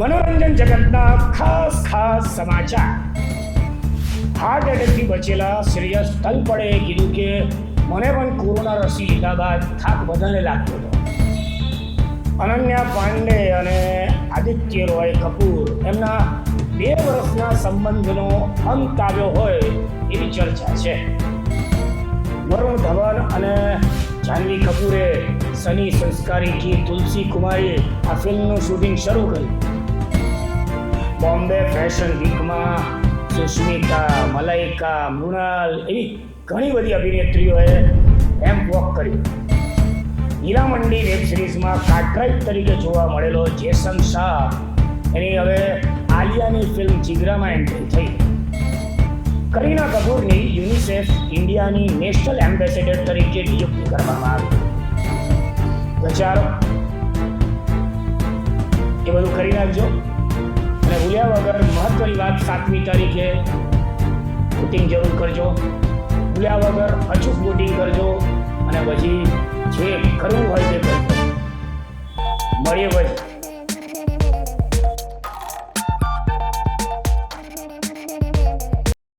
મનોરંજન જગતના ખાસ ખાસ સમાચાર. હાર્ટ એટેકથી બચેલા શ્રેયસ તલપડે કીધું કે, મને પણ કોરોના રસી લીધા બાદ થાક વધારે લાગતો હતો. અનન્યા પાંડે અને આદિત્ય રોય કપૂર એમના બે વર્ષના સંબંધનો અંત આવ્યો હોય એવી ચર્ચા છે. વરુણ ધવન અને જાહ્નવી કપૂરે સની સંસ્કારી કી તુલસી કુમારી આ ફિલ્મનું શૂટિંગ શરૂ કર્યું. બોમ્બે ફેશન વીકમાં સુષ્મિતા મલાઈકા, મૃણાલ એવી ઘણી બધી અભિનેત્રીઓએ એમ વોક કર્યું. હીરામંડી વેબ સિરીઝમાં કાર્ટરાઇટ તરીકે જોવા મળેલો જેસન શાહ. એની હવે આલિયાની ફિલ્મ જીગરામાં એન્ટ્રી થઈ. કરીના કપૂરની યુનિસેફ ઇન્ડિયાની નેશનલ એમ્બેસેડર તરીકે નિયુક્તિ કરવામાં આવી. વિચારો એ બધું કરી નાખજો. ભૂલ્યા વગર મહત્વની વાત સાતમી તારીખે વોટિંગ જરૂર કરજો. ભૂલ્યા વગર અચૂક વોટિંગ કરજો અને પછી જે કરવું હોય તે કરજો. મળીએ પછી.